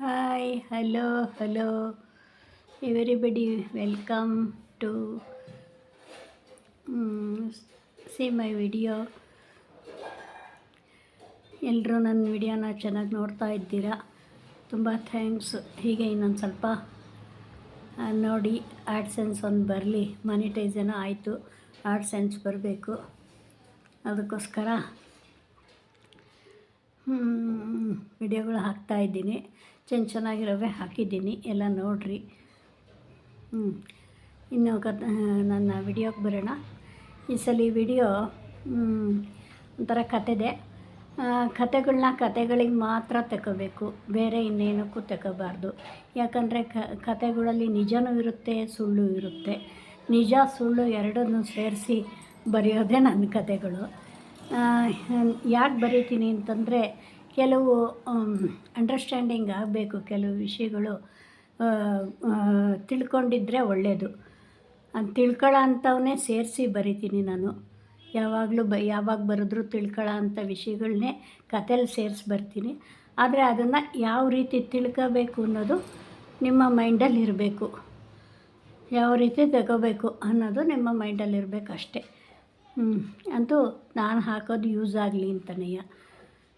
Hi hello hello everybody welcome to see my video ಎಲ್ಲರೂ ನನ್ನ ವಿಡಿಯೋನ ಚೆನ್ನಾಗಿ ನೋಡ್ತಾ ಇದ್ದೀರಾ? ತುಂಬ ಥ್ಯಾಂಕ್ಸ್ ಹೀಗೆ ಇನ್ನೊಂದು ಸ್ವಲ್ಪ ನೋಡಿ ನೋಡಿ ಸೆನ್ಸ್ ಒಂದು ಬರಲಿ. ಮಾನಿಟೈಸ್ ಏನೋ ಆಯಿತು. ಸೆನ್ಸ್ ಬರಬೇಕು. ಅದಕ್ಕೋಸ್ಕರ ವಿಡಿಯೋಗಳು ಹಾಕ್ತಾ ಇದ್ದೀನಿ. ಚೆನ್ನ ಚೆನ್ನಾಗಿರೋವೆ ಹಾಕಿದ್ದೀನಿ. ಎಲ್ಲ ನೋಡಿರಿ. ಹ್ಞೂ ಇನ್ನು ಕತ್ ನನ್ನ ವಿಡಿಯೋಗೆ ಬರೋಣ. ಈ ಸಲ ವಿಡಿಯೋ ಒಂಥರ ಕತೆದೆ. ಕತೆಗಳನ್ನ ಕತೆಗಳಿಗೆ ಮಾತ್ರ ತಗೋಬೇಕು. ಬೇರೆ ಇನ್ನೇನಕ್ಕೂ ತಗೋಬಾರ್ದು. ಯಾಕಂದರೆ ಕತೆಗಳಲ್ಲಿ ನಿಜನೂ ಇರುತ್ತೆ, ಸುಳ್ಳು ಇರುತ್ತೆ. ನಿಜ, ಸುಳ್ಳು ಎರಡನ್ನೂ ಸೇರಿಸಿ ಬರೆಯೋದೇ ನನ್ನ ಕತೆಗಳು. ಯಾಕೆ ಬರೀತೀನಿ ಅಂತಂದರೆ ಕೆಲವು ಅಂಡರ್ಸ್ಟ್ಯಾಂಡಿಂಗ್ ಆಗಬೇಕು, ಕೆಲವು ವಿಷಯಗಳು ತಿಳ್ಕೊಂಡಿದ್ರೆ ಒಳ್ಳೆಯದು ತಿಳ್ಕೊಳ್ಳೋ ಅಂಥವನ್ನೇ ಸೇರಿಸಿ ಬರಿತೀನಿ ನಾನು. ಯಾವಾಗಲೂ ಬ, ಯಾವಾಗ ಬರೆದ್ರೂ ತಿಳ್ಕೊಳ್ಳೋ ಅಂಥ ವಿಷಯಗಳನ್ನೇ ಕಥೆಲಿ ಸೇರಿಸಿ ಬರ್ತೀನಿ. ಆದರೆ ಅದನ್ನು ಯಾವ ರೀತಿ ತಿಳ್ಕೋಬೇಕು ಅನ್ನೋದು ನಿಮ್ಮ ಮೈಂಡಲ್ಲಿ ಇರಬೇಕು. ಯಾವ ರೀತಿ ತಗೋಬೇಕು ಅನ್ನೋದು ನಿಮ್ಮ ಮೈಂಡಲ್ಲಿ ಇರಬೇಕು ಅಷ್ಟೇ ಅಂತೂ ನಾನು ಹಾಕೋದು ಯೂಸ್ ಆಗಲಿ ಅಂತನೆಯ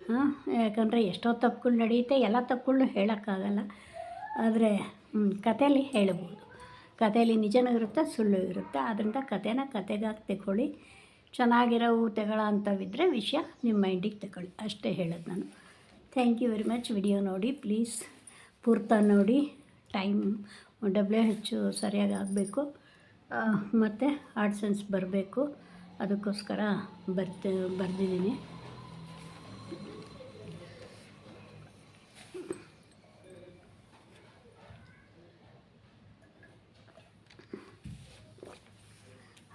ಹಾಂ, ಯಾಕಂದರೆ ಎಷ್ಟೋ ತಪ್ಪುಗಳು ನಡೆಯುತ್ತೆ, ಎಲ್ಲ ತಪ್ಪುಗಳನ್ನೂ ಹೇಳೋಕ್ಕಾಗಲ್ಲ. ಆದರೆ ಕಥೆಯಲ್ಲಿ ಹೇಳ್ಬೋದು. ಕಥೆಯಲ್ಲಿ ನಿಜನೂ ಇರುತ್ತೆ, ಸುಳ್ಳು ಇರುತ್ತೆ. ಆದ್ದರಿಂದ ಕಥೆನ ಕತೆಗಾಗಿ ತಗೊಳ್ಳಿ. ಚೆನ್ನಾಗಿರೋ ತಗೊಳ್ಳೋ ಅಂಥವಿದ್ದರೆ ವಿಷಯ ನಿಮ್ಮ ಮೈಂಡಿಗೆ ತಗೊಳ್ಳಿ. ಅಷ್ಟೇ ಹೇಳೋದು ನಾನು. Thank you very much video ನೋಡಿ ಪ್ಲೀಸ್ ಪೂರ್ತ ನೋಡಿ. ಟೈಮ್ ಡಬ್ಲ್ಯೂ ಹೆಚ್ಚು ಸರಿಯಾಗಿ ಆಗಬೇಕು. ಮತ್ತು ಆಡ್ಸೆನ್ಸ್ ಬರಬೇಕು. ಅದಕ್ಕೋಸ್ಕರ ಬರ್ತ, ಬರೆದಿದ್ದೀನಿ.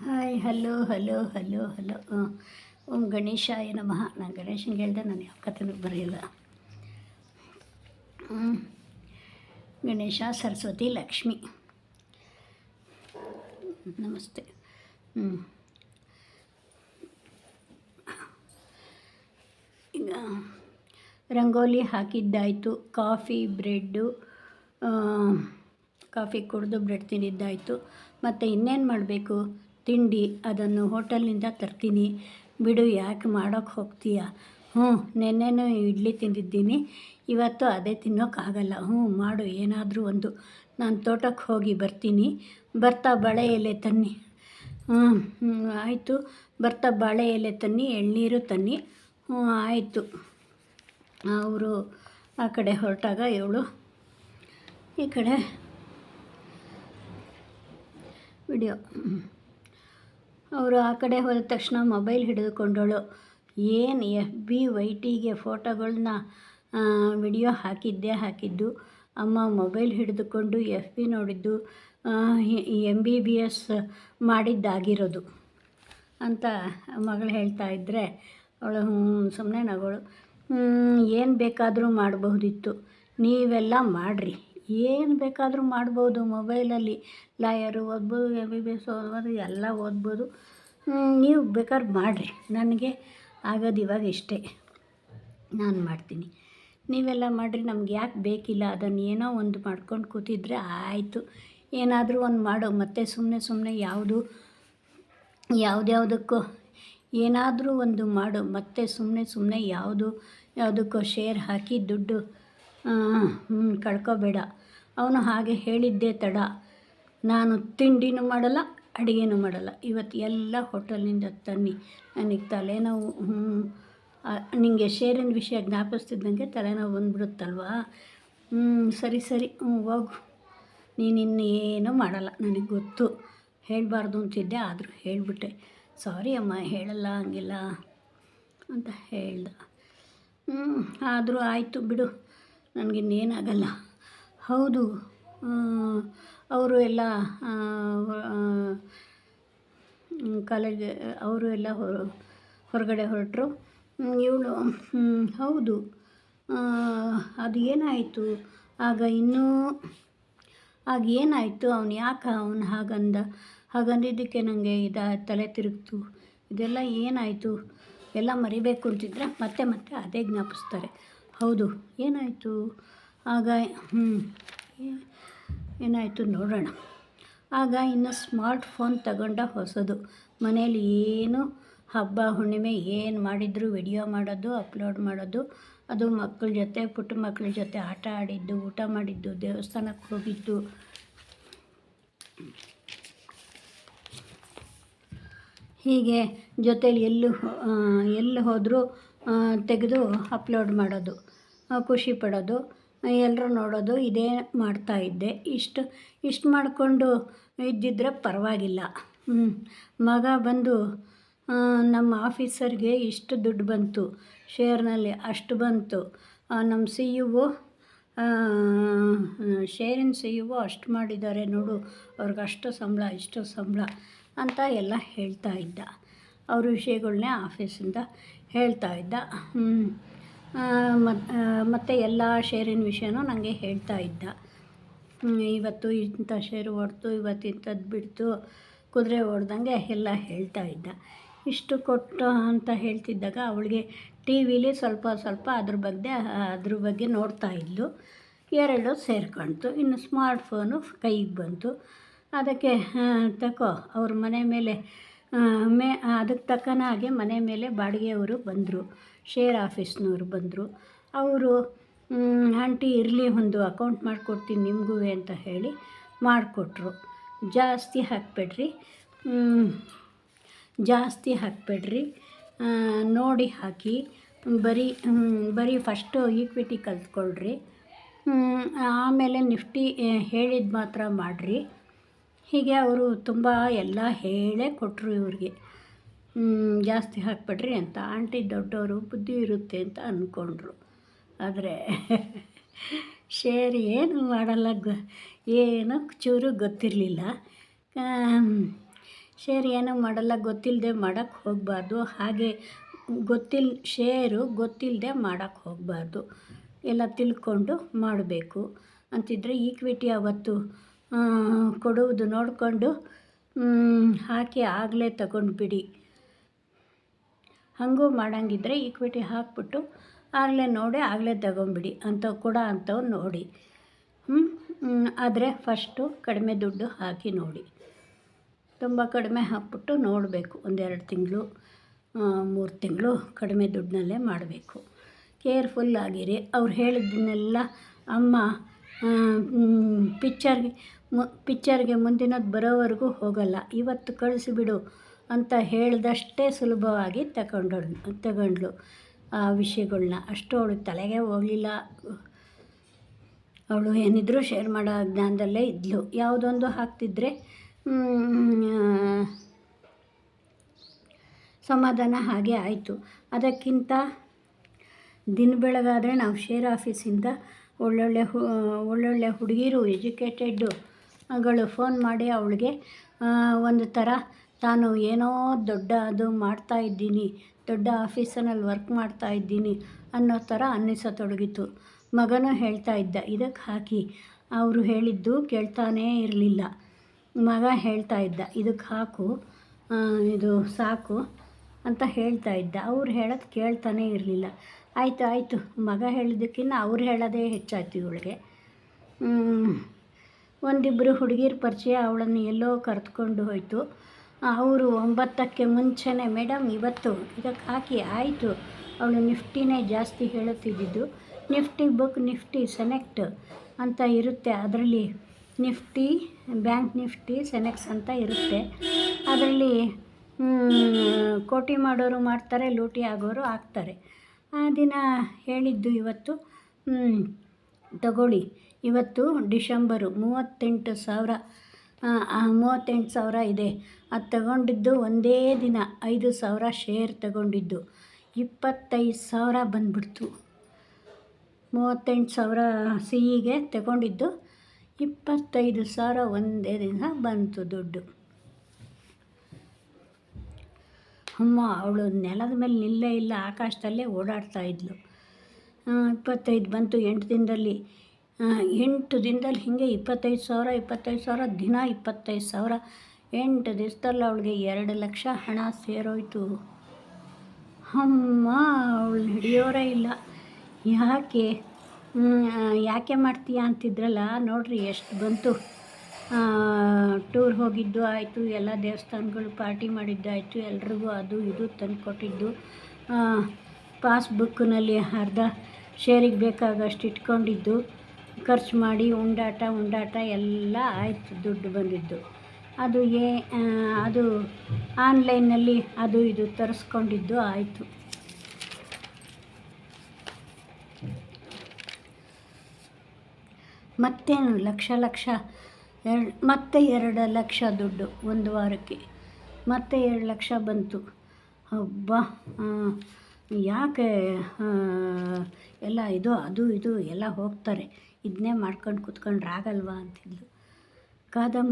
Hi, hello hello hello hello. ಓಂ ಗಣೇಶಾಯ ನಮಃ. ನಾನು ಗಣೇಶನಿಗೆ ಹೇಳ್ದೆ, ನಾನು ಯಾವ ಕಥೆನೂ ಬರೆಯಲ್ಲ. ಗಣೇಶ, ಸರಸ್ವತಿ, ಲಕ್ಷ್ಮಿ. ನಮಸ್ತೆ. ಈಗ ರಂಗೋಲಿ ಹಾಕಿದ್ದಾಯಿತು, ಕಾಫಿ, ಬ್ರೆಡ್ಡು ಕಾಫಿ ಕುಡಿದು ಬ್ರೆಡ್ ತಿಂದಿದ್ದಾಯಿತು. ಮತ್ತು ಇನ್ನೇನು ಮಾಡಬೇಕು? ತಿಂಡಿ ಅದನ್ನು ಹೋಟೆಲ್ನಿಂದ ತರ್ತೀನಿ. ಬಿಡು, ಯಾಕೆ ಮಾಡೋಕ್ಕೆ ಹೋಗ್ತೀಯ? ಹ್ಞೂ, ನೆನ್ನೆನೂ ಇಡ್ಲಿ ತಿಂದಿದ್ದೀನಿ. ಇವತ್ತು ಅದೇ ತಿನ್ನೋಕ್ಕಾಗಲ್ಲ ಹ್ಞೂ, ಮಾಡು, ಏನಾದರೂ ಒಂದು. ನಾನು ತೋಟಕ್ಕೆ ಹೋಗಿ ಬರ್ತೀನಿ. ಬರ್ತಾ ಬಳೆ ಎಲೆ ತನ್ನಿ. ಹ್ಞೂ, ಆಯಿತು. ಬರ್ತಾ ಬಾಳೆ ಎಲೆ ತನ್ನಿ, ಎಳ್ನೀರು ತನ್ನಿ. ಹ್ಞೂ, ಆಯಿತು. ಅವರು ಆ ಕಡೆ ಹೊರಟಾಗ ಇವಳು ಈ ಕಡೆ. ವಿಡಿಯೋ. ಅವರು ಆ ಕಡೆ ಹೋದ ತಕ್ಷಣ ಮೊಬೈಲ್ ಹಿಡಿದುಕೊಂಡಳು. ಏನು ಎಫ್ ಬಿ ವೈ ಟಿಗೆ ಫೋಟೋಗಳನ್ನ ವಿಡಿಯೋ ಹಾಕಿದ್ದೇ ಹಾಕಿದ್ದು? ಅಮ್ಮ, ಮೊಬೈಲ್ ಹಿಡಿದುಕೊಂಡು ಎಫ್ ಬಿ ನೋಡಿದ್ದು ಎಂ ಬಿ ಬಿ ಎಸ್ ಮಾಡಿದ್ದಾಗಿರೋದು ಅಂತ ಮಗಳು ಹೇಳ್ತಾ ಇದ್ದರೆ ಅವಳು ಸುಮ್ಮನೆ ನಗಳು. ಏನು ಬೇಕಾದರೂ ಮಾಡಬಹುದಿತ್ತು. ನೀವೆಲ್ಲ ಮಾಡಿರಿ. ಏನು ಬೇಕಾದರೂ ಮಾಡ್ಬೋದು ಮೊಬೈಲಲ್ಲಿ. ಲಾಯರು ಓದ್ಬೋದು ಎಂ ಬಿ ಬಿ ಎಸ್ ಓದ್ಬೋದು, ಎಲ್ಲ ಓದ್ಬೋದು. ನೀವು ಬೇಕಾದ್ರೆ ಮಾಡಿರಿ. ನನಗೆ ಆಗೋದು ಇವಾಗ ಇಷ್ಟೇ. ನಾನು ಮಾಡ್ತೀನಿ. ನೀವೆಲ್ಲ ಮಾಡಿರಿ, ನಮ್ಗೆ ಯಾಕೆ ಬೇಕಿಲ್ಲ? ಅದನ್ನು ಏನೋ ಒಂದು ಮಾಡ್ಕೊಂಡು ಕೂತಿದ್ರೆ ಆಯಿತು. ಏನಾದರೂ ಒಂದು ಮಾಡೋ. ಮತ್ತೆ ಸುಮ್ಮನೆ ಸುಮ್ಮನೆ ಯಾವುದು, ಯಾವುದ್ಯಾವುದಕ್ಕೂ ಏನಾದರೂ ಒಂದು ಮಾಡು. ಮತ್ತೆ ಸುಮ್ಮನೆ ಸುಮ್ಮನೆ ಯಾವುದು, ಯಾವುದಕ್ಕೋ ಶೇರ್ ಹಾಕಿ ದುಡ್ಡು ಕಳ್ಕೊಬೇಡ. ಅವನು ಹಾಗೆ ಹೇಳಿದ್ದೇ ತಡ. ನಾನು ತಿಂಡಿನೂ ಮಾಡಲ್ಲ, ಅಡುಗೆನೂ ಮಾಡಲ್ಲ. ಇವತ್ತು ಎಲ್ಲ ಹೋಟೆಲ್ನಿಂದ ತನ್ನಿ. ನನಗೆ ತಲೆನೋವು ಹ್ಞೂ ನಿಮಗೆ ಶೇರಿನ ವಿಷಯ ಜ್ಞಾಪಿಸ್ತಿದ್ದಂಗೆ ತಲೆನೋವು ಬಂದ್ಬಿಡುತ್ತಲ್ವಾ? ಹ್ಞೂ ಸರಿ ಸರಿ ಹ್ಞೂ ಹೋಗು. ನೀನು ಇನ್ನೇನೂ ಮಾಡಲ್ಲ, ನನಗೆ ಗೊತ್ತು. ಹೇಳಬಾರ್ದು ಅಂತಿದ್ದೆ, ಆದರೂ ಹೇಳಿಬಿಟ್ಟೆ. ಸಾರಿ ಅಮ್ಮ, ಹೇಳಲ್ಲ, ಹಂಗಿಲ್ಲ ಅಂತ ಹೇಳ್ದ. ಆದರೂ ಆಯಿತು ಬಿಡು. ನನಗಿನ್ನೇನಾಗಲ್ಲ ಹೌದು. ಅವರು ಎಲ್ಲ ಕಾಲೇಜ್ ಅವರು ಎಲ್ಲ ಹೊರ ಹೊರಗಡೆ ಹೊರಟರು. ಇವಳು ಹೌದು. ಅದು ಏನಾಯಿತು? ಆಗ ಇನ್ನೂ, ಆಗ ಏನಾಯಿತು? ಅವನು ಯಾಕೆ ಅವನು ಹಾಗಂದ, ಹಾಗಂದಿದ್ದಕ್ಕೆ ನನಗೆ ಇದು, ತಲೆ ತಿರುಗ್ತು. ಇದೆಲ್ಲ ಏನಾಯಿತು? ಎಲ್ಲ ಮರಿಬೇಕು ಅಂತಿದ್ರೆ ಮತ್ತೆ ಮತ್ತೆ ಅದೇ ಜ್ಞಾಪಿಸ್ತಾರೆ. ಹೌದು. ಏನಾಯಿತು? ಆಗ ಹ್ಞೂ ಏನಾಯಿತು ನೋಡೋಣ. ಆಗ ಇನ್ನು ಸ್ಮಾರ್ಟ್ ಫೋನ್ ತಗೊಂಡ ಹೊಸದು. ಮನೇಲಿ ಏನು ಹಬ್ಬ, ಹುಣ್ಣಿಮೆ ಏನು ಮಾಡಿದ್ರು, ವಿಡಿಯೋ ಮಾಡೋದು, ಅಪ್ಲೋಡ್ ಮಾಡೋದು, ಅದು ಮಕ್ಕಳ ಜೊತೆ, ಪುಟ್ಟ ಮಕ್ಕಳ ಜೊತೆ ಆಟ ಆಡಿದ್ದು, ಊಟ ಮಾಡಿದ್ದು, ದೇವಸ್ಥಾನಕ್ಕೆ ಹೋಗಿದ್ದು. ಹೀಗೆ ಜೊತೇಲಿ ಎಲ್ಲೂ ಎಲ್ಲಿ ಹೋದರೂ ತೆಗೆದು ಅಪ್ಲೋಡ್ ಮಾಡೋದು, ಖುಷಿ ಪಡೋದು. ಎಲ್ಲರೂ ನೋಡೋದು, ಇದೇ ಮಾಡ್ತಾಯಿದ್ದೆ ಇಷ್ಟು ಇಷ್ಟು ಮಾಡಿಕೊಂಡು ಇದ್ದಿದ್ರೆ ಪರವಾಗಿಲ್ಲ. ಹ್ಞೂ ಮಗ ಬಂದು ನಮ್ಮ ಆಫೀಸರ್ಗೆ ಇಷ್ಟು ದುಡ್ಡು ಬಂತು. ಶೇರ್ನಲ್ಲಿ ಅಷ್ಟು ಬಂತು. ನಮ್ಮ ಸಿ ಯು ಶೇರಿನ ಸಿ ಯು ಅಷ್ಟು ಮಾಡಿದ್ದಾರೆ ನೋಡು. ಅವ್ರಿಗೆ ಅಷ್ಟು ಸಂಬಳ, ಇಷ್ಟು ಸಂಬಳ ಅಂತ ಎಲ್ಲ ಹೇಳ್ತಾ ಇದ್ದ. ಅವ್ರ ವಿಷಯಗಳನ್ನೇ ಆಫೀಸಿಂದ ಹೇಳ್ತಾ ಇದ್ದ. ಮತ್ತು ಎಲ್ಲ ಶೇರಿನ ವಿಷಯನೂ ನನಗೆ ಹೇಳ್ತಾ ಇದ್ದ. ಇವತ್ತು ಇಂಥ ಶೇರು ಹೊಡ್ತು ಇವತ್ತು ಇಂಥದ್ದು ಬಿಡ್ತು ಕುದುರೆ ಹೊಡ್ದಂಗೆ ಎಲ್ಲ ಹೇಳ್ತಾ ಇದ್ದ. ಇಷ್ಟು ಕೊಟ್ಟು ಅಂತ ಹೇಳ್ತಿದ್ದಾಗ ಅವಳಿಗೆ ಟಿ ವಿಲಿ ಸ್ವಲ್ಪ ಸ್ವಲ್ಪ ಅದ್ರ ಬಗ್ಗೆ ಅದ್ರ ಬಗ್ಗೆ ನೋಡ್ತಾ ಇದ್ಲು. ಎರಡು ಸೇರ್ಕೊಳ್ತು ಇನ್ನು ಸ್ಮಾರ್ಟ್ ಫೋನು ಕೈಗೆ ಬಂತು. ಅದಕ್ಕೆ ತಕೋ, ಅವ್ರ ಮನೆ ಮೇಲೆ ಮೇ ಅದಕ್ಕೆ ತಕ್ಕನ ಹಾಗೆ ಮನೆ ಮೇಲೆ ಬಾಡಿಗೆಯವರು ಬಂದರು. ಶೇರ್ ಆಫೀಸ್ನವರು ಬಂದರು. ಅವರು ಆಂಟಿ ಇರಲಿ, ಒಂದು ಅಕೌಂಟ್ ಮಾಡಿಕೊಡ್ತೀನಿ ನಿಮಗೂ ಅಂತ ಹೇಳಿ ಮಾಡಿಕೊಟ್ರು. ಜಾಸ್ತಿ ಹಾಕಬೇಡ್ರಿ. ಜಾಸ್ತಿ ಹಾಕಬೇಡ್ರಿ. ನೋಡಿ ಹಾಕಿ. ಬರೀ ಬರೀ ಫಸ್ಟು ಈಕ್ವಿಟಿ ಕಲ್ತ್ಕೊಳ್ರಿ. ಆಮೇಲೆ ನಿಫ್ಟಿ ಹೇಳಿದ ಮಾತ್ರ ಮಾಡಿರಿ. ಹೀಗೆ ಅವರು ತುಂಬ ಎಲ್ಲ ಹೇಳೇ ಕೊಟ್ಟರು ಇವ್ರಿಗೆ. ಜಾಸ್ತಿ ಹಾಕ್ಬಿಡ್ರಿ ಅಂತ. ಆಂಟಿ ದೊಡ್ಡವರು ಬುದ್ಧಿ ಇರುತ್ತೆ ಅಂತ ಅಂದ್ಕೊಂಡ್ರು ಆದರೆ ಶೇರ್ ಏನು ಮಾಡಲ್ಲ ಗ, ಏನೋ ಚೂರು ಗೊತ್ತಿರಲಿಲ್ಲ. ಶೇರ್ ಏನೂ ಮಾಡಲ್ಲ ಗೊತ್ತಿಲ್ಲದೆ ಮಾಡೋಕ್ಕೆ ಹೋಗಬಾರ್ದು. ಹಾಗೆ ಗೊತ್ತಿಲ್ಲ ಶೇರು ಗೊತ್ತಿಲ್ಲದೆ ಮಾಡೋಕ್ಕೆ ಹೋಗಬಾರ್ದು. ಎಲ್ಲ ತಿಳ್ಕೊಂಡು ಮಾಡಬೇಕು. ಅಂತಿದ್ರೆ ಈಕ್ವಿಟಿ ಅವತ್ತು ಕೊಡುವುದು ನೋಡಿಕೊಂಡು ಹಾಕಿ ಆಗಲೇ ತಗೊಂಡ್ಬಿಡಿ. ಹಾಗೂ ಮಾಡಂಗಿದ್ರೆ ಈಕ್ವಿಟಿ ಹಾಕ್ಬಿಟ್ಟು ಆಗಲೇ ನೋಡಿ, ಆಗಲೇ ತಗೊಂಬಿಡಿ ಅಂತ ಕೂಡ ಅಂಥವು ನೋಡಿ. ಆದರೆ ಫಸ್ಟು ಕಡಿಮೆ ದುಡ್ಡು ಹಾಕಿ ನೋಡಿ. ತುಂಬ ಕಡಿಮೆ ಹಾಕ್ಬಿಟ್ಟು ನೋಡಬೇಕು. ಒಂದೆರಡು ತಿಂಗಳು ಮೂರು ತಿಂಗಳು ಕಡಿಮೆ ದುಡ್ಡಿನಲ್ಲೇ ಮಾಡಬೇಕು. ಕೇರ್ಫುಲ್ ಆಗಿರಿ. ಅವ್ರು ಹೇಳಿದ್ದನ್ನೆಲ್ಲ ಅಮ್ಮ ಪಿಕ್ಚರ್ಗೆ ಪಿಕ್ಚರ್ಗೆ ಮುಂದಿನದು ಬರೋವರೆಗೂ ಹೋಗಲ್ಲ. ಇವತ್ತು ಕಳಿಸಿಬಿಡು ಅಂತ ಹೇಳಿದಷ್ಟೇ ಸುಲಭವಾಗಿ ತಗೊಂಡಳು ತಗೊಂಡ್ಳು ಆ ವಿಷಯಗಳ್ನ. ಅಷ್ಟು ಅವಳು ತಲೆಗೆ ಹೋಗಲಿಲ್ಲ. ಅವಳು ಏನಿದ್ರೂ ಶೇರ್ ಮಾಡೋ ಜ್ಞಾನದಲ್ಲೇ ಇದ್ಲು. ಯಾವುದೊಂದು ಹಾಕ್ತಿದ್ರೆ ಸಮಾಧಾನ ಹಾಗೆ ಆಯಿತು. ಅದಕ್ಕಿಂತ ದಿನ ಬೆಳಗಾದರೆ ನಾವು ಶೇರ್ ಆಫೀಸಿಂದ ಒಳ್ಳೊಳ್ಳೆ ಹು, ಒಳ್ಳೊಳ್ಳೆ ಹುಡುಗಿರು, ಎಜುಕೇಟೆಡ್ಡು ಗಳು ಫೋನ್ ಮಾಡಿ ಅವಳಿಗೆ ಒಂದು ಥರ ತಾನು ಏನೋ ದೊಡ್ಡ ಅದು ಮಾಡ್ತಾ ಇದ್ದೀನಿ, ದೊಡ್ಡ ಆಫೀಸನಲ್ಲಿ ವರ್ಕ್ ಮಾಡ್ತಾ ಇದ್ದೀನಿ ಅನ್ನೋ ಥರ ಅನ್ನಿಸತೊಡಗಿತು. ಮಗನೂ ಹೇಳ್ತಾ ಇದ್ದ, ಇದಕ್ಕೆ ಹಾಕಿ. ಅವರು ಹೇಳಿದ್ದು ಕೇಳ್ತಾನೇ ಇರಲಿಲ್ಲ. ಮಗ ಹೇಳ್ತಾ ಇದ್ದ, ಇದಕ್ಕೆ ಹಾಕು ಇದು ಸಾಕು ಅಂತ ಹೇಳ್ತಾ ಇದ್ದ. ಅವ್ರು ಹೇಳೋದು ಕೇಳ್ತಾನೇ ಇರಲಿಲ್ಲ. ಆಯಿತು ಆಯಿತು. ಮಗ ಹೇಳಿದ್ದಕ್ಕಿಂತ ಅವ್ರು ಹೇಳೋದೇ ಹೆಚ್ಚಾಯ್ತು ಇವಳಿಗೆ. ಒಂದಿಬ್ಬರು ಹುಡುಗಿರ ಪರಿಚಯ ಅವಳನ್ನು ಎಲ್ಲೋ ಕರೆದುಕೊಂಡು ಹೋಯಿತು. ಅವರು ಒಂಬತ್ತಕ್ಕೆ ಮುಂಚೆನೇ ಮೇಡಮ್ ಇವತ್ತು ಇದಕ್ಕೆ ಹಾಕಿ ಆಯಿತು. ಅವಳು ನಿಫ್ಟಿನೇ ಜಾಸ್ತಿ ಹೇಳುತ್ತಿದ್ದಿದ್ದು. ನಿಫ್ಟಿ ಬುಕ್, ನಿಫ್ಟಿ ಸೆನೆಕ್ಟ್ ಅಂತ ಇರುತ್ತೆ. ಅದರಲ್ಲಿ ನಿಫ್ಟಿ, ಬ್ಯಾಂಕ್ ನಿಫ್ಟಿ, ಸೆನೆಕ್ಸ್ ಅಂತ ಇರುತ್ತೆ. ಅದರಲ್ಲಿ ಕೋಟಿ ಮಾಡೋರು ಮಾಡ್ತಾರೆ, ಲೂಟಿ ಆಗೋರು ಆಗ್ತಾರೆ ಆ ದಿನ ಹೇಳಿದ್ದು ಇವತ್ತು. ತಗೊಳ್ಳಿ. ಇವತ್ತು ಡಿಶೆಂಬರು ಮೂವತ್ತೆಂಟು ಸಾವಿರ ಮೂವತ್ತೆಂಟು ಸಾವಿರ ಇದೆ. ಅದು ತಗೊಂಡಿದ್ದು ಒಂದೇ ದಿನ ಐದು ಸಾವಿರ ಶೇರ್ ತಗೊಂಡಿದ್ದು. ಇಪ್ಪತ್ತೈದು ಸಾವಿರ ಬಂದ್ಬಿಡ್ತು. ಮೂವತ್ತೆಂಟು ಸಾವಿರ ಸಿಹಿಗೆ ತಗೊಂಡಿದ್ದು ಇಪ್ಪತ್ತೈದು ಸಾವಿರ ಒಂದೇ ದಿನ ಬಂತು ದುಡ್ಡು. ಅಮ್ಮ ಅವಳು ನೆಲದ ಮೇಲೆ ನಿಲ್ಲೇ ಇಲ್ಲ ಆಕಾಶದಲ್ಲೇ ಓಡಾಡ್ತಾ ಇದ್ಲು. ಆ, ಇಪ್ಪತ್ತೈದು ಬಂತು ಎಂಟು ದಿನದಲ್ಲಿ. ಎಂಟು ದಿನದಲ್ಲಿ ಹೀಗೆ ಇಪ್ಪತ್ತೈದು ಸಾವಿರ ಇಪ್ಪತ್ತೈದು ಸಾವಿರ, ದಿನ ಇಪ್ಪತ್ತೈದು ಸಾವಿರ, ಎಂಟು ದಿವಸದಲ್ಲಿ ಅವಳಿಗೆ ಎರಡು ಲಕ್ಷ ಹಣ ಸೇರೋಯ್ತು. ಅಮ್ಮ, ಅವಳು ಹಿಡಿಯೋರೇ ಇಲ್ಲ. ಯಾಕೆ? ಯಾಕೆ ಮಾಡ್ತೀಯಾ ಅಂತಿದ್ರಲ್ಲ, ನೋಡ್ರಿ ಎಷ್ಟು ಬಂತು. ಟೂರ್ ಹೋಗಿದ್ದು ಆಯಿತು, ಎಲ್ಲ ದೇವಸ್ಥಾನಗಳು ಪಾರ್ಟಿ ಮಾಡಿದ್ದು ಆಯಿತು ಎಲ್ರಿಗೂ ಅದು ಇದು ತಂದು ಕೊಟ್ಟಿದ್ದು. ಪಾಸ್ಬುಕ್ನಲ್ಲಿ ಅರ್ಧ ಶೇರಿಗೆ ಬೇಕಾಗಷ್ಟು ಇಟ್ಕೊಂಡಿದ್ದು. ಖರ್ಚು ಮಾಡಿ ಉಂಡಾಟ ಉಂಡಾಟ ಎಲ್ಲ ಆಯಿತು, ದುಡ್ಡು ಬಂದಿದ್ದು. ಅದು ಏ ಅದು ಆನ್ಲೈನಲ್ಲಿ ಅದು ಇದು ತರಿಸ್ಕೊಂಡಿದ್ದು ಆಯಿತು. ಮತ್ತೇನು? ಲಕ್ಷ ಲಕ್ಷ, ಎರಡು, ಮತ್ತೆ ಎರಡು ಲಕ್ಷ ದುಡ್ಡು ಒಂದು ವಾರಕ್ಕೆ. ಮತ್ತೆ ಎರಡು ಲಕ್ಷ ಬಂತು. ಹಬ್ಬ ಯಾಕೆ ಎಲ್ಲ ಇದು, ಅದು, ಇದು, ಎಲ್ಲ ಹೋಗ್ತಾರೆ. ಇದನ್ನೇ ಮಾಡ್ಕೊಂಡು ಕೂತ್ಕೊಂಡ್ರೆ ಆಗಲ್ವಾ ಅಂತಿದ್ಲು. ಕಾದಂ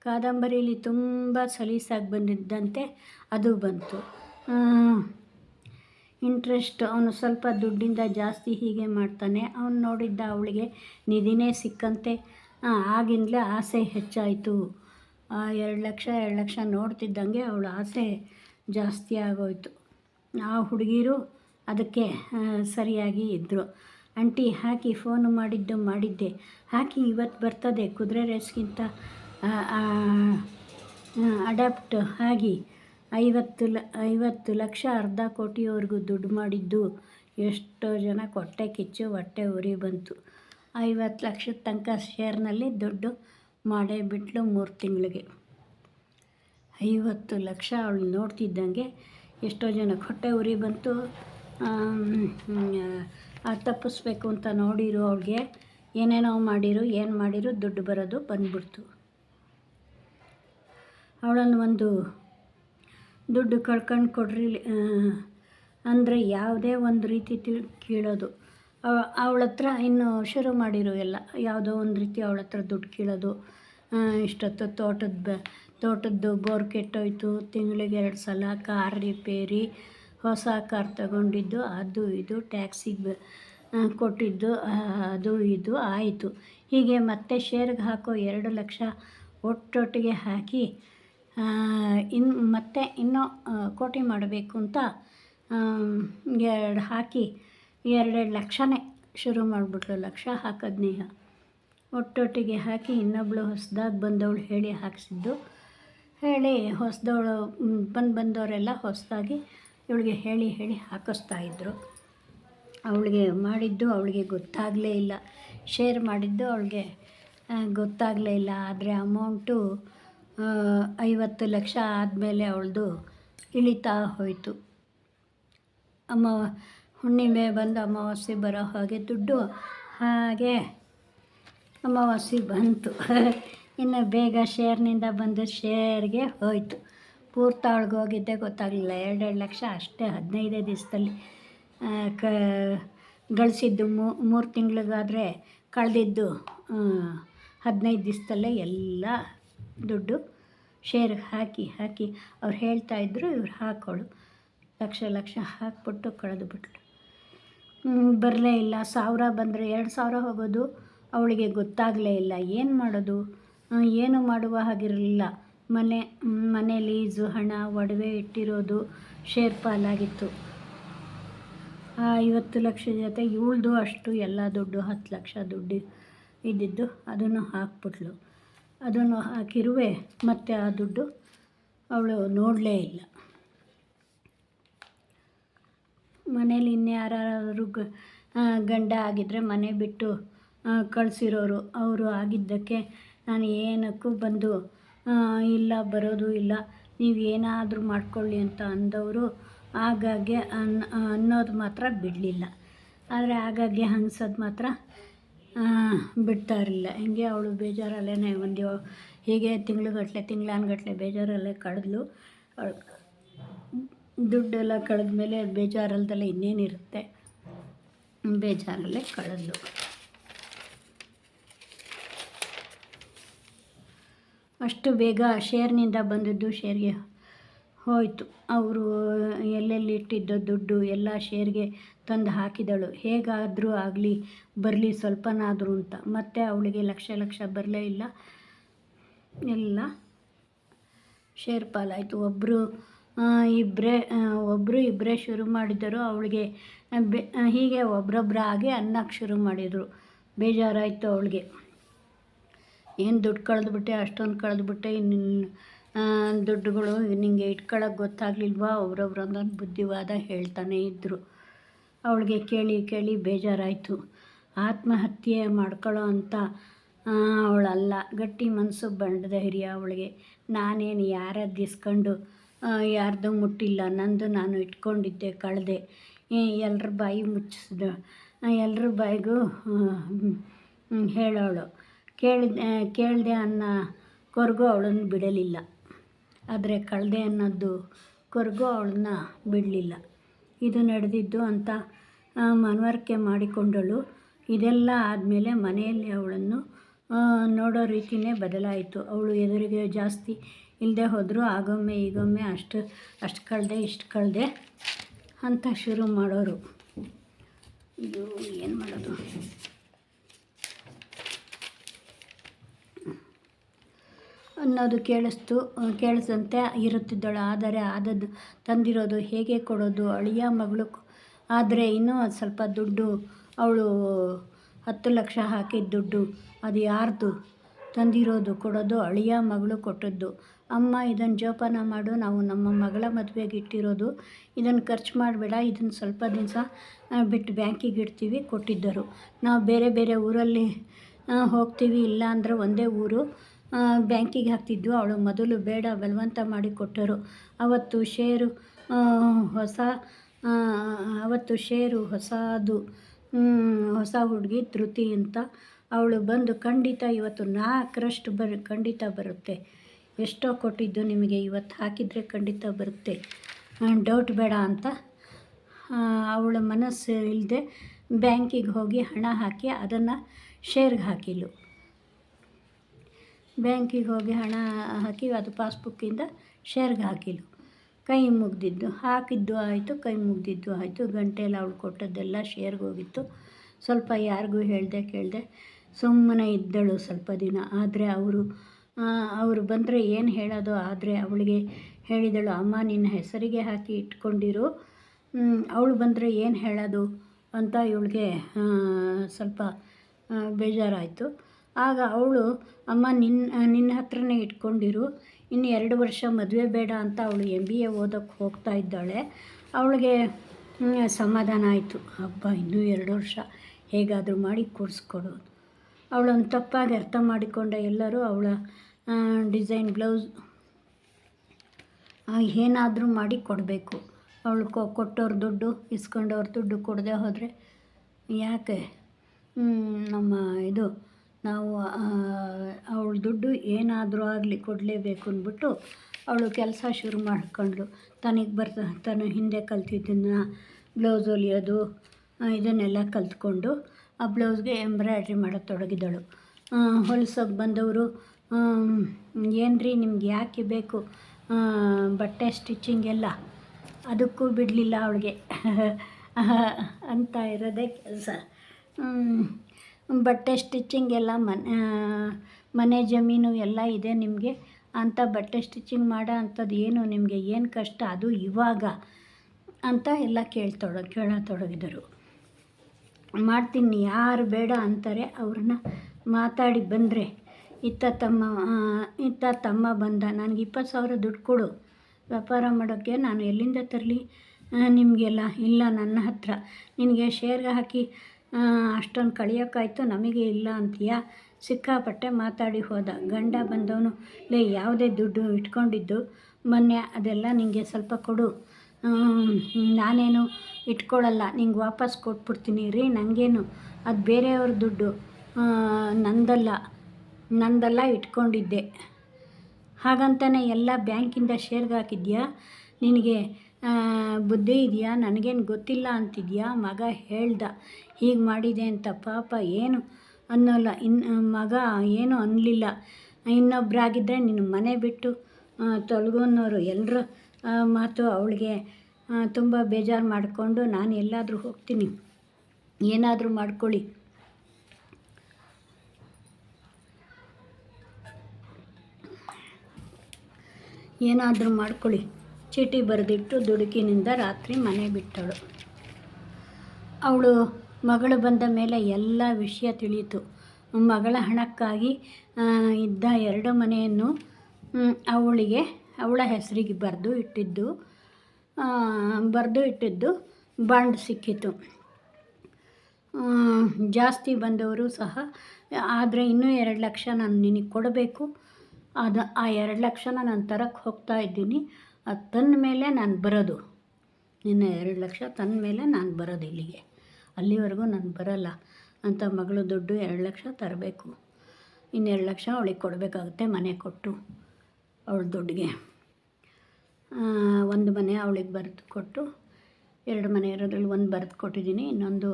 ಕಾದಂಬರಿಲಿ ತುಂಬ ಸಲೀಸಾಗಿ ಬಂದಿದ್ದಂತೆ ಅದು ಬಂತು. ಇಂಟ್ರೆಸ್ಟ್ ಅವನು ಸ್ವಲ್ಪ ದುಡ್ಡಿಂದ ಜಾಸ್ತಿ ಹೀಗೆ ಮಾಡ್ತಾನೆ. ಅವನು ನೋಡಿದ್ದ ಅವಳಿಗೆ ನಿಧಿನೇ ಸಿಕ್ಕಂತೆ. ಆಗಿಂದಲೇ ಆಸೆ ಹೆಚ್ಚಾಯಿತು. ಎರಡು ಲಕ್ಷ ಎರಡು ಲಕ್ಷ ನೋಡ್ತಿದ್ದಂಗೆ ಅವಳ ಆಸೆ ಜಾಸ್ತಿ ಆಗೋಯ್ತು. ಆ ಹುಡುಗಿರು ಅದಕ್ಕೆ ಸರಿಯಾಗಿ ಇದ್ದರು ಆಂಟಿ, ಹಾಕಿ ಫೋನು ಮಾಡಿದ್ದು ಮಾಡಿದ್ದೆ. ಹಾಕಿ ಇವತ್ತು ಬರ್ತದೆ. ಕುದುರೆ ರೇಸ್ಗಿಂತ ಅಡಾಪ್ಟ್ ಆಗಿ ಐವತ್ತು ಲ, ಐವತ್ತು ಲಕ್ಷ ಅರ್ಧ ಕೋಟಿವರೆಗೂ ದುಡ್ಡು ಮಾಡಿದ್ದು. ಎಷ್ಟೋ ಜನ ಹೊಟ್ಟೆ ಕಿಚ್ಚು, ಹೊಟ್ಟೆ ಉರಿ ಬಂತು. ಐವತ್ತು ಲಕ್ಷದ ತನಕ ಶೇರ್ನಲ್ಲಿ ದುಡ್ಡು ಮಾಡೇ ಬಿಟ್ಲು ಮೂರು ತಿಂಗಳಿಗೆ. ಐವತ್ತು ಲಕ್ಷ ಅವಳು ನೋಡ್ತಿದ್ದಂಗೆ ಎಷ್ಟೋ ಜನಕ್ಕೆ ಹೊಟ್ಟೆ ಉರಿ ಬಂತು. ತಪ್ಪಿಸ್ಬೇಕು ಅಂತ ನೋಡಿರು ಅವ್ಳಿಗೆ ಏನೇನೋ ಮಾಡಿರು, ಏನು ಮಾಡಿರು, ದುಡ್ಡು ಬರೋದು ಬಂದ್ಬಿಡ್ತು. ಅವಳನ್ನು ಒಂದು ದುಡ್ಡು ಕಳ್ಕೊಂಡು ಕೊಡ್ರಿ ಅಂದರೆ ಯಾವುದೇ ಒಂದು ರೀತಿ ತಿಳ್, ಕೀಳೋದು. ಅವಳ ಹತ್ರ ಇನ್ನು ಶುರು ಮಾಡಿರು ಎಲ್ಲ, ಯಾವುದೋ ಒಂದು ರೀತಿ ಅವಳ ಹತ್ರ ದುಡ್ಡು ಕೀಳೋದು ಇಷ್ಟೊತ್ತು ತೋಟದ ಬ ತೋಟದ್ದು ಬೋರ್ ಕೆಟ್ಟೋಯ್ತು. ತಿಂಗಳಿಗೆ ಎರಡು ಸಲ ಕಾರ್ ರಿಪೇರಿ ಹೊಸ ಕಾರ್ ತಗೊಂಡಿದ್ದು, ಅದು ಇದು ಟ್ಯಾಕ್ಸಿಗೆ ಕೊಟ್ಟಿದ್ದು ಅದು ಇದು ಆಯಿತು. ಹೀಗೆ ಮತ್ತೆ ಶೇರ್ಗೆ ಹಾಕೋ ಎರಡು ಲಕ್ಷ ಒಟ್ಟೊಟ್ಟಿಗೆ ಹಾಕಿ ಇನ್, ಮತ್ತೆ ಇನ್ನೂ ಕೋಟಿ ಮಾಡಬೇಕು ಅಂತ ಎರಡು ಹಾಕಿ ಎರಡೆರಡು ಲಕ್ಷನೇ ಶುರು ಮಾಡಿಬಿಟ್ಲು ಲಕ್ಷ ಹಾಕೋದು ಒಟ್ಟೊಟ್ಟಿಗೆ ಹಾಕಿ ಇನ್ನೊಬ್ಳು ಹೊಸ್ದಾಗಿ ಬಂದವಳು ಹೇಳಿ ಹಾಕ್ಸಿದ್ದು. ಹೇಳಿ ಹೊಸದೋಳು ಬಂದು ಬಂದವರೆಲ್ಲ ಹೊಸದಾಗಿ ಇವಳಿಗೆ ಹೇಳಿ ಹೇಳಿ ಹಾಕಿಸ್ತಾ ಇದ್ದರು ಅವಳಿಗೆ ಮಾಡಿದ್ದು ಅವಳಿಗೆ ಗೊತ್ತಾಗಲೇ ಇಲ್ಲ. ಶೇರ್ ಮಾಡಿದ್ದು ಅವಳಿಗೆ ಗೊತ್ತಾಗಲೇ ಇಲ್ಲ. ಆದರೆ ಅಮೌಂಟು ಐವತ್ತು ಲಕ್ಷ ಆದಮೇಲೆ ಅವಳದು ಇಳಿತಾ ಹೋಯಿತು. ಅಮ್ಮ, ಹುಣ್ಣಿಮೆ ಬಂದು ಅಮಾವಾಸ್ಯೆ ಬರೋ ಹಾಗೆ ದುಡ್ಡು ಹಾಗೆ ಅಮಾವಾಸ್ಯೆ ಬಂತು. ಇನ್ನು ಬೇಗ ಶೇರ್ನಿಂದ ಬಂದು ಶೇರ್ಗೆ ಹೋಯಿತು. ಪೂರ್ತಿ ಅವಳಿಗೆ ಹೋಗಿದ್ದೆ ಗೊತ್ತಾಗಲಿಲ್ಲ. ಎರಡೆರಡು ಲಕ್ಷ ಅಷ್ಟೇ, ಹದಿನೈದೇ ದಿವಸದಲ್ಲಿ. ಕ, ಗಳಿಸಿದ್ದು ಮೂರು ತಿಂಗಳಿಗಾದರೆ ಕಳೆದಿದ್ದು ಹದಿನೈದು ದಿವಸದಲ್ಲೇ ಎಲ್ಲ ದುಡ್ಡು ಶೇರ್ಗೆ ಹಾಕಿ ಹಾಕಿ ಅವ್ರು ಹೇಳ್ತಾಯಿದ್ರು ಇವ್ರು ಹಾಕೋಳು. ಲಕ್ಷ ಲಕ್ಷ ಹಾಕ್ಬಿಟ್ಟು ಕಳೆದು ಬಿಟ್ಲು. ಬರಲೇ ಇಲ್ಲ. ಸಾವಿರ ಬಂದರೆ ಎರಡು ಸಾವಿರ ಹೋಗೋದು ಅವಳಿಗೆ ಗೊತ್ತಾಗಲೇ ಇಲ್ಲ. ಏನು ಮಾಡೋದು? ಏನು ಮಾಡುವ ಹಾಗಿರಲಿಲ್ಲ. ಮನೆ ಮನೆ ಲೀಸು ಹಣ, ಒಡವೆ ಇಟ್ಟಿರೋದು ಶೇರ್ ಪಾಲಾಗಿತ್ತು. ಐವತ್ತು ಲಕ್ಷ ಜೊತೆ ಇವಳ್ದು ಅಷ್ಟು ಎಲ್ಲ ದುಡ್ಡು, ಹತ್ತು ಲಕ್ಷ ದುಡ್ಡು ಇದ್ದಿದ್ದು ಅದನ್ನು ಹಾಕ್ಬಿಟ್ಲು. ಅದನ್ನು ಹಾಕಿರುವೆ ಮತ್ತೆ ಆ ದುಡ್ಡು ಅವಳು ನೋಡಲೇ ಇಲ್ಲ. ಮನೇಲಿ ಇನ್ಯಾರಾದ್ರೂ ಗ ಗಂಡ ಆಗಿದ್ದರೆ ಮನೆ ಬಿಟ್ಟು ಕಳಿಸಿರೋರು, ಅವರು ಆಗಿದ್ದಕ್ಕೆ ನಾನು ಏನಕ್ಕೂ ಬಂದು ಇಲ್ಲ, ಬರೋದು ಇಲ್ಲ. ನೀವು ಏನಾದರೂ ಮಾಡ್ಕೊಳ್ಳಿ ಅಂತ ಅಂದವರು ಆಗಾಗ್ಗೆ ಅನ್, ಅನ್ನೋದು ಮಾತ್ರ ಬಿಡಲಿಲ್ಲ. ಆದರೆ ಆಗಾಗ್ಗೆ ಹಂಗ್ಸೋದು ಮಾತ್ರ ಬಿಡ್ತಾ ಇರಲಿಲ್ಲ. ಹಿಂಗೆ ಅವಳು ಬೇಜಾರಲ್ಲೇ ಒಂದು ಹೀಗೆ ತಿಂಗ್ಳುಗಟ್ಟಲೆ ತಿಂಗ್ಳಾನುಗಟ್ಲೆ ಬೇಜಾರಲ್ಲೇ ಕಳೆದ್ಲು ದುಡ್ಡೆಲ್ಲ ಕಳೆದ್ಮೇಲೆ ಬೇಜಾರಲ್ದಲ್ಲೇ ಇನ್ನೇನಿರುತ್ತೆ. ಬೇಜಾರಲ್ಲೇ ಕಳೆದ್ಲು ಅಷ್ಟು ಬೇಗ ಶೇರ್ನಿಂದ ಬಂದದ್ದು ಶೇರ್ಗೆ ಹೋಯಿತು. ಅವರು ಎಲ್ಲೆಲ್ಲಿ ಇಟ್ಟಿದ್ದ ದುಡ್ಡು ಎಲ್ಲ ಶೇರ್ಗೆ ತಂದು ಹಾಕಿದಳು. ಹೇಗಾದರೂ ಆಗಲಿ, ಬರಲಿ ಸ್ವಲ್ಪನಾದರೂ ಅಂತ. ಮತ್ತೆ ಅವಳಿಗೆ ಲಕ್ಷ ಲಕ್ಷ ಬರಲೇ ಇಲ್ಲ. ಎಲ್ಲ ಶೇರ್ ಪಾಲಾಯಿತು. ಒಬ್ಬರು ಇಬ್ಬರೇ ಒಬ್ಬರು ಇಬ್ಬರೇ ಶುರು ಮಾಡಿದ್ದರು ಅವಳಿಗೆ, ಬೆ, ಹೀಗೆ ಒಬ್ರೊಬ್ಬರಾಗಿ ಅನ್ನಕ್ಕೆ ಶುರು ಮಾಡಿದರು. ಬೇಜಾರಾಯಿತು ಅವಳಿಗೆ. ಏನು ದುಡ್ಡು ಕಳೆದ್ಬಿಟ್ಟೆ ಅಷ್ಟೊಂದು ಕಳೆದ್ಬಿಟ್ಟೆ ಇನ್ನು ದುಡ್ಡುಗಳು ನಿಂಗೆ ಇಟ್ಕೊಳ್ಳೋಕೆ ಗೊತ್ತಾಗಲಿಲ್ವಾ? ಒಬ್ರೊಬ್ರು ಒಂದೊಂದು ಬುದ್ಧಿವಾದ ಹೇಳ್ತಾನೆ ಇದ್ದರು ಅವಳಿಗೆ ಕೇಳಿ ಕೇಳಿ ಬೇಜಾರಾಯಿತು. ಆತ್ಮಹತ್ಯೆ ಮಾಡ್ಕೊಳ್ಳೋ ಅಂತ ಅವಳಲ್ಲ. ಗಟ್ಟಿ ಮನಸ್ಸು ಬಂಡ ಧೈರ್ಯ ಅವಳಿಗೆ. ನಾನೇನು ಯಾರದ್ದು ದಿಸ್ಕೊಂಡು ಯಾರ್ದು ಮುಟ್ಟಿಲ್ಲ. ನಂದು ನಾನು ಇಟ್ಕೊಂಡಿದ್ದೆ, ಕಳೆದೆ. ಎಲ್ಲರ ಬಾಯಿ ಮುಚ್ಚಿಸ್ದು ಎಲ್ಲರ ಬಾಯಿಗೂ ಹೇಳೋಳು. ಕೇಳಿದೆ ಕೇಳಿದೆ ಅನ್ನೋ ಕೊರಗೂ ಅವಳನ್ನು ಬಿಡಲಿಲ್ಲ. ಆದರೆ ಕಳೆದೆ ಅನ್ನೋದು ಕೊರಗೂ ಅವಳನ್ನ ಬಿಡಲಿಲ್ಲ. ಇದು ನಡೆದಿದ್ದು ಅಂತ ಮನವರಿಕೆ ಮಾಡಿಕೊಂಡಳು. ಇದೆಲ್ಲ ಆದಮೇಲೆ ಮನೆಯಲ್ಲಿ ಅವಳನ್ನು ನೋಡೋ ರೀತಿಯೇ ಬದಲಾಯಿತು. ಅವಳು ಎದುರಿಗೆ ಜಾಸ್ತಿ ಇಲ್ಲದೆ ಹೋದರೂ, ಆಗೊಮ್ಮೆ, ಈಗೊಮ್ಮೆ ಅಷ್ಟು ಅಷ್ಟು ಕಳೆದೆ, ಇಷ್ಟು ಕಳೆದೆ ಅಂತ ಶುರು ಮಾಡೋರು. ಇದು ಏನು ಮಾಡೋದು? ಅನ್ನೋದು ಕೇಳಿಸ್ತು ಕೇಳಿಸಂತೆ ಇರುತ್ತಿದ್ದಳು. ಆದರೆ ಆದದ್ದು ತಂದಿರೋದು ಹೇಗೆ ಕೊಡೋದು? ಅಳಿಯ ಮಗಳು ಆದರೆ ಇನ್ನೂ ಸ್ವಲ್ಪ ದುಡ್ಡು. ಅವಳು ಹತ್ತು ಲಕ್ಷ ಹಾಕಿದ ದುಡ್ಡು. ಅದು ಯಾರ್ದು? ತಂದಿರೋದು ಕೊಡೋದು ಅಳಿಯ ಮಗಳು ಕೊಟ್ಟದ್ದು. ಅಮ್ಮ ಇದನ್ನು ಜೋಪಾನ ಮಾಡು. ನಾವು ನಮ್ಮ ಮಗಳ ಮದುವೆಗೆ ಇಟ್ಟಿರೋದು. ಇದನ್ನು ಖರ್ಚು ಮಾಡಬೇಡ. ಇದನ್ನು ಸ್ವಲ್ಪ ದಿವಸ ಬಿಟ್ಟು ಬ್ಯಾಂಕಿಗೆ ಇಡ್ತೀವಿ ಕೊಟ್ಟಿದ್ದರು. ನಾವು ಬೇರೆ ಬೇರೆ ಊರಲ್ಲಿ ಹೋಗ್ತೀವಿ. ಇಲ್ಲ ಅಂದರೆ ಒಂದೇ ಊರು. ಬ್ಯಾಂಕಿಗೆ ಹಾಕ್ತಿದ್ವು. ಅವಳು ಮೊದಲು ಬೇಡ, ಬಲವಂತ ಮಾಡಿ ಕೊಟ್ಟರು. ಅವತ್ತು ಷೇರು ಹೊಸ ಅವತ್ತು ಷೇರು ಹೊಸದು ಹೊಸ ಹುಡುಗಿ ತೃತಿ ಅಂತ. ಅವಳು ಬಂದು ಖಂಡಿತ ಇವತ್ತು ನಾಲ್ಕರಷ್ಟು ಬರ್, ಖಂಡಿತ ಬರುತ್ತೆ. ಎಷ್ಟೋ ಕೊಟ್ಟಿದ್ದು ನಿಮಗೆ ಇವತ್ತು ಹಾಕಿದರೆ ಖಂಡಿತ ಬರುತ್ತೆ. ಡೌಟ್ ಬೇಡ ಅಂತ. ಅವಳ ಮನಸ್ಸು ಇಲ್ಲದೆ ಬ್ಯಾಂಕಿಗೆ ಹೋಗಿ ಹಣ ಹಾಕಿ ಅದನ್ನು ಶೇರ್ಗೆ ಹಾಕಿಲು ಬ್ಯಾಂಕಿಗೆ ಹೋಗಿ ಹಣ ಹಾಕಿ ಅದು ಪಾಸ್ಬುಕ್ಕಿಂದ ಶೇರ್ಗೆ ಹಾಕಿಲು ಕೈ ಮುಗಿದಿದ್ದು. ಹಾಕಿದ್ದು ಆಯಿತು, ಕೈ ಮುಗಿದಿದ್ದು ಆಯಿತು. ಗಂಟೆಯಲ್ಲಿ ಅವಳು ಕೊಟ್ಟದ್ದೆಲ್ಲ ಶೇರ್ಗೆ ಹೋಗಿತ್ತು. ಸ್ವಲ್ಪ ಯಾರಿಗೂ ಹೇಳಿದೆ ಕೇಳಿದೆ. ಸುಮ್ಮನೆ ಇದ್ದಳು ಸ್ವಲ್ಪ ದಿನ. ಆದರೆ ಅವರು ಅವರು ಬಂದರೆ ಏನು ಹೇಳೋದು? ಆದರೆ ಅವಳಿಗೆ ಹೇಳಿದಳು, ಅಮ್ಮ, ನಿನ್ನ ಹೆಸರಿಗೆ ಹಾಕಿ ಇಟ್ಕೊಂಡಿರು. ಅವಳು ಬಂದರೆ ಏನು ಹೇಳೋದು? ಅಂತ ಇವಳಿಗೆ ಸ್ವಲ್ಪ ಬೇಜಾರಾಯಿತು. ಆಗ ಅವಳು, ಅಮ್ಮ ನಿನ್ನ ನಿನ್ನ ಹತ್ರನೇ ಇಟ್ಕೊಂಡಿರು. ಇನ್ನು ಎರಡು ವರ್ಷ ಮದುವೆ ಬೇಡ ಅಂತ ಅವಳು ಎಂ ಬಿ ಎ ಓದೋಕ್ಕೆ ಹೋಗ್ತಾ ಇದ್ದಾಳೆ. ಅವಳಿಗೆ ಸಮಾಧಾನ ಆಯಿತು. ಹಬ್ಬ ಇನ್ನೂ ಎರಡು ವರ್ಷ. ಹೇಗಾದರೂ ಮಾಡಿ ಕೊಡಿಸ್ಕೊಡು ಅವಳನ್ನು ತಪ್ಪಾಗಿ ಅರ್ಥ ಮಾಡಿಕೊಂಡ ಎಲ್ಲರೂ ಅವಳ ಡಿಸೈನ್ ಬ್ಲೌಸ್ ಏನಾದರೂ ಮಾಡಿ ಕೊಡಬೇಕು. ಅವಳು ಕೊಟ್ಟವ್ರ ದುಡ್ಡು, ಇಸ್ಕೊಂಡವ್ರ ದುಡ್ಡು ಕೊಡದೆ ಹೋದರೆ ಯಾಕೆ? ನಮ್ಮ ಇದು ನಾವು ಅವಳ ದುಡ್ಡು ಏನಾದರೂ ಆಗಲಿ ಕೊಡಲೇಬೇಕು ಅಂದ್ಬಿಟ್ಟು ಅವಳು ಕೆಲಸ ಶುರು ಮಾಡ್ಕೊಂಡ್ಳು. ತನಗೆ ಬರ್ತ ತನ್ನ ಹಿಂದೆ ಕಲ್ತಿದ್ದನ್ನು ಬ್ಲೌಸ್ ಹೊಲಿಯೋದು ಇದನ್ನೆಲ್ಲ ಕಲ್ತ್ಕೊಂಡು ಆ ಬ್ಲೌಸ್ಗೆ ಎಂಬ್ರಾಯ್ಡ್ರಿ ಮಾಡತೊಡಗಿದಳು. ಹೊಲ್ಸೋಕೆ ಬಂದವರು ಏನು ರೀ ನಿಮ್ಗೆ ಯಾಕೆ ಬೇಕು? ಬಟ್ಟೆ ಸ್ಟಿಚಿಂಗ್ ಎಲ್ಲ? ಅದಕ್ಕೂ ಬಿಡಲಿಲ್ಲ ಅವಳಿಗೆ. ಅಂತ ಇರೋದೇ ಕೆಲಸ. ಬಟ್ಟೆ ಸ್ಟಿಚಿಂಗ್ ಎಲ್ಲ ಮನೆ ಮನೆ ಜಮೀನು ಎಲ್ಲ ಇದೆ ನಿಮಗೆ. ಅಂಥ ಬಟ್ಟೆ ಸ್ಟಿಚಿಂಗ್ ಮಾಡೋ ಅಂಥದ್ದು ಏನು ನಿಮಗೆ ಏನು ಕಷ್ಟ? ಅದು ಇವಾಗ ಅಂತ ಎಲ್ಲ ಕೇಳ್ತೊಡ, ಕೇಳತೊಡಗಿದರು. ಮಾಡ್ತೀನಿ, ಯಾರು ಬೇಡ ಅಂತಾರೆ ಅವ್ರನ್ನ ಮಾತಾಡಿ ಬಂದರೆ. ಇತ್ತ ತಮ್ಮ ಇತ್ತ ತಮ್ಮ ಬಂದ, ನನಗೆ ಇಪ್ಪತ್ತು ಸಾವಿರ ದುಡ್ಡು ಕೊಡು. ವ್ಯಾಪಾರ ಮಾಡೋಕ್ಕೆ ನಾನು ಎಲ್ಲಿಂದ ತರಲಿ? ನಿಮಗೆಲ್ಲ ಇಲ್ಲ ನನ್ನ ಹತ್ರ. ನಿನಗೆ ಶೇರ್ಗೆ ಹಾಕಿ ಅಷ್ಟೊಂದು ಕಳಿಯೋಕ್ಕಾಯ್ತು ನಮಗೆ ಇಲ್ಲ ಅಂತೀಯಾ? ಸಿಕ್ಕಾಪಟ್ಟೆ ಮಾತಾಡಿ ಹೋದ. ಗಂಡ ಬಂದವನು, ಲೇ, ಯಾವುದೇ ದುಡ್ಡು ಇಟ್ಕೊಂಡಿದ್ದು, ಮೊನ್ನೆ ಅದೆಲ್ಲ ನಿನಗೆ ಸ್ವಲ್ಪ ಕೊಡು. ನಾನೇನು ಇಟ್ಕೊಳ್ಳಲ್ಲ ನಿಂಗೆ ವಾಪಸ್ ಕೊಟ್ಬಿಡ್ತೀನಿ ರೀ ನನಗೇನು ಅದು ಬೇರೆಯವ್ರ ದುಡ್ಡು. ನಂದಲ್ಲ ನಂದಲ್ಲ ಇಟ್ಕೊಂಡಿದ್ದೆ. ಹಾಗಂತಾನೆ ಎಲ್ಲ ಬ್ಯಾಂಕಿಂದ ಶೇರ್ಗೆ ಹಾಕಿದ್ಯಾ? ನಿನಗೆ ಬುದ್ಧಿ ಇದೆಯಾ? ನನಗೇನು ಗೊತ್ತಿಲ್ಲ ಅಂತಿದೆಯಾ? ಮಗ ಹೇಳ್ದ. ಹೀಗೆ ಮಾಡಿದೆ ಅಂತ ಪಾಪ ಏನು ಅನ್ನೋಲ್ಲ. ಇನ್ನು ಮಗ ಏನೂ ಅನ್ನಲಿಲ್ಲ ಇನ್ನೊಬ್ಬರಾಗಿದ್ದರೆ ನಿನ್ನ ಮನೆ ಬಿಟ್ಟು ತೊಲಗೋನ್ನೋರು ಎಲ್ಲರ ಮಾತು ಅವಳಿಗೆ ತುಂಬ ಬೇಜಾರು ಮಾಡಿಕೊಂಡು ನಾನು ಎಲ್ಲಾದರೂ ಹೋಗ್ತೀನಿ. ಏನಾದರೂ ಮಾಡ್ಕೊಳ್ಳಿ. ಏನಾದರೂ ಮಾಡ್ಕೊಳ್ಳಿ. ಚೀಟಿ ಬರೆದಿಟ್ಟು ದುಡುಕಿನಿಂದ ರಾತ್ರಿ ಮನೆ ಬಿಟ್ಟಳು. ಅವಳು ಮಗಳು ಬಂದ ಮೇಲೆ ಎಲ್ಲ ವಿಷಯ ತಿಳಿಯಿತು. ಮಗಳ ಹಣಕ್ಕಾಗಿ ಇದ್ದ ಎರಡು ಮನೆಯನ್ನು ಅವಳಿಗೆ, ಅವಳ ಹೆಸರಿಗೆ ಬರೆದು ಇಟ್ಟಿದ್ದು ಬರೆದು ಇಟ್ಟಿದ್ದು ಬಾಂಡ್ ಸಿಕ್ಕಿತು. ಜಾಸ್ತಿ ಬಂದವರು ಸಹ, ಆದರೆ ಇನ್ನೂ ಎರಡು ಲಕ್ಷ ನಾನು ನಿನಗೆ ಕೊಡಬೇಕು. ಅದು, ಆ ಎರಡು ಲಕ್ಷನ ನಾನು ತರಕ್ಕೆ ಹೋಗ್ತಾ ಇದ್ದೀನಿ. ಅದು ತಂದ ಮೇಲೆ ನಾನು ಬರೋದು. ಇನ್ನು ಎರಡು ಲಕ್ಷ ತಂದ ಮೇಲೆ ನಾನು ಬರೋದು ಇಲ್ಲಿಗೆ. ಅಲ್ಲಿವರೆಗೂ ನಾನು ಬರಲ್ಲ. ಅಂತ ಮಗಳು ದುಡ್ಡು ಎರಡು ಲಕ್ಷ ತರಬೇಕು. ಇನ್ನೆರಡು ಲಕ್ಷ ಅವಳಿಗೆ ಕೊಡಬೇಕಾಗುತ್ತೆ ಮನೆ ಕೊಟ್ಟು, ಅವಳ ದುಡ್ಡಿಗೆ. ಒಂದು ಮನೆ ಅವಳಿಗೆ ಬರೆದು ಕೊಟ್ಟು, ಎರಡು ಮನೆ ಇರೋದ್ರಲ್ಲಿ ಒಂದು ಬರೆದು ಕೊಟ್ಟಿದ್ದೀನಿ, ಇನ್ನೊಂದು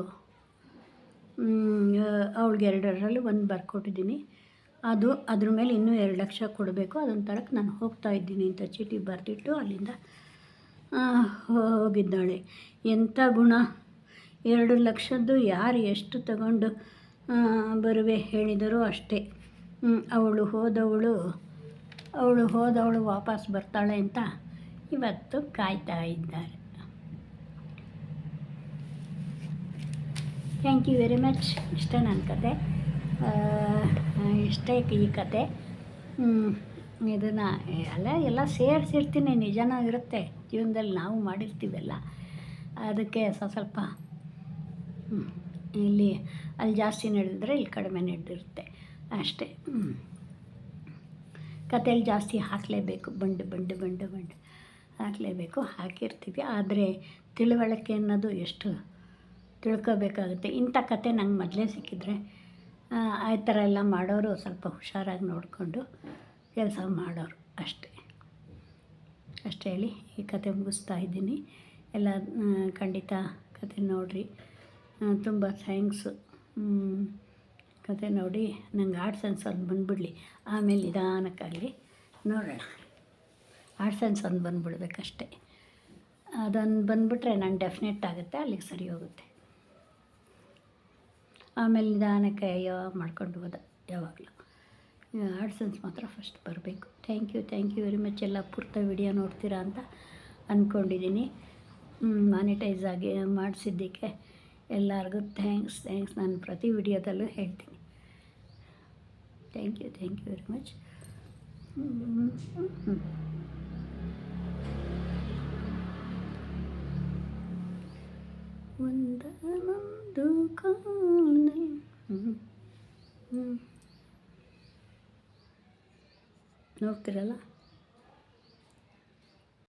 ಅವಳಿಗೆ ಎರಡರಲ್ಲಿ ಒಂದು ಬರ್ಕೊಟ್ಟಿದ್ದೀನಿ ಅದು ಅದ್ರ ಮೇಲೆ ಇನ್ನೂ ಎರಡು ಲಕ್ಷ ಕೊಡಬೇಕು. ಅದನ್ನು ತರಕ್ಕೆ ನಾನು ಹೋಗ್ತಾ ಇದ್ದೀನಿ ಅಂತ ಚೀಟಿ ಬರೆದಿಟ್ಟು ಅಲ್ಲಿಂದ ಹೋಗಿದ್ದಾಳೆ. ಎಂಥ ಗುಣ. ಎರಡು ಲಕ್ಷದ್ದು ಯಾರು ಎಷ್ಟು ತಗೊಂಡು ಬರುವೆ ಹೇಳಿದರೂ ಅಷ್ಟೇ. ಅವಳು ಹೋದವಳು ಅವಳು ಹೋದವಳು ವಾಪಸ್ ಬರ್ತಾಳೆ ಅಂತ ಇವತ್ತು ಕಾಯ್ತಾ ಇದ್ದಾರೆ. ಥ್ಯಾಂಕ್ ಯು ವೆರಿ ಮಚ್ ಇಷ್ಟ ನನ್ನ ಕತೆ. ಇಷ್ಟೇ ಈ ಕತೆ. ಇದನ್ನು ಎಲ್ಲ ಎಲ್ಲ ಸೇರಿಸಿರ್ತೀನಿ. ನಿಜನೂ ಇರುತ್ತೆ. ಜೀವನದಲ್ಲಿ ನಾವು ಮಾಡಿರ್ತೀವಲ್ಲ. ಅದಕ್ಕೆ ಸ್ವಲ್ಪ ಸ್ವಲ್ಪ ಇಲ್ಲಿ ಅಲ್ಲಿ ಜಾಸ್ತಿ ನಡೆದಿದ್ರೆ ಇಲ್ಲಿ ಕಡಿಮೆ ನಡೆದಿರುತ್ತೆ. ಅಷ್ಟೇ. ಹ್ಮ್. ಕಥೆಯಲ್ಲಿ ಜಾಸ್ತಿ ಹಾಕಲೇಬೇಕು. ಬಂಡು ಬಂಡು ಬಂಡು ಬಂಡು. ಹಾಕಲೇಬೇಕು. ಹಾಕಿರ್ತೀವಿ. ಆದರೆ ತಿಳುವಳಿಕೆ ಅನ್ನೋದು ಎಷ್ಟು ತಿಳ್ಕೋಬೇಕಾಗುತ್ತೆ. ಇಂಥ ಕತೆ ನಂಗೆ ಮೊದಲೇ ಸಿಕ್ಕಿದ್ರೆ, ಆ ಥರ ಎಲ್ಲ ಮಾಡೋರು ಸ್ವಲ್ಪ ಹುಷಾರಾಗಿ ನೋಡಿಕೊಂಡು ಕೆಲಸ ಮಾಡೋರು ಅಷ್ಟೇ. ಅಷ್ಟೇ ಹೇಳಿ ಈ ಕತೆ ಮುಗಿಸ್ತಾ ಇದ್ದೀನಿ. ಎಲ್ಲ ಖಂಡಿತ ಕತೆ ನೋಡಿರಿ. ತುಂಬ ಥ್ಯಾಂಕ್ಸು ಕತೆ ನೋಡಿ, ನಂಗೆ ಆರ್ಟ್ ಸೆನ್ಸ್ ಒಂದು ಬಂದುಬಿಡಲಿ. ಆಮೇಲೆ ನಿಧಾನಕ್ಕಾಗಲಿ ನೋಡೋಣ. ಆರ್ಟ್ ಸೆನ್ಸ್ ಒಂದು ಬಂದುಬಿಡ್ಬೇಕಷ್ಟೆ. ಅದೊಂದು ಬಂದುಬಿಟ್ರೆ ನಾನು ಡೆಫಿನೆಟ್ ಆಗುತ್ತೆ, ಅಲ್ಲಿಗೆ ಸರಿ ಹೋಗುತ್ತೆ. ಆಮೇಲೆ ನಿಧಾನಕ್ಕೆ ಅಯ್ಯೋ, ಮಾಡ್ಕೊಂಡು ಹೋದ ಯಾವಾಗಲೂ. ಆರ್ಟ್ ಸೆನ್ಸ್ ಮಾತ್ರ ಫಸ್ಟ್ ಬರಬೇಕು. Thank you thank you very much ಎಲ್ಲ ಪೂರ್ತ ವಿಡಿಯೋ ನೋಡ್ತೀರಾ ಅಂತ ಅಂದ್ಕೊಂಡಿದ್ದೀನಿ ಮಾನಿಟೈಸ್ ಆಗಿ ಮಾಡಿಸಿದ್ದಕ್ಕೆ ಎಲ್ಲರಿಗೂ ಥ್ಯಾಂಕ್ಸ್ ಥ್ಯಾಂಕ್ಸ್ ನಾನು ಪ್ರತಿ ವಿಡಿಯೋದಲ್ಲೂ ಹೇಳ್ತೀನಿ. Thank you thank you very much ಒಂದು. ಹ್ಮ್. ನೋಡ್ತೀರಲ್ಲ?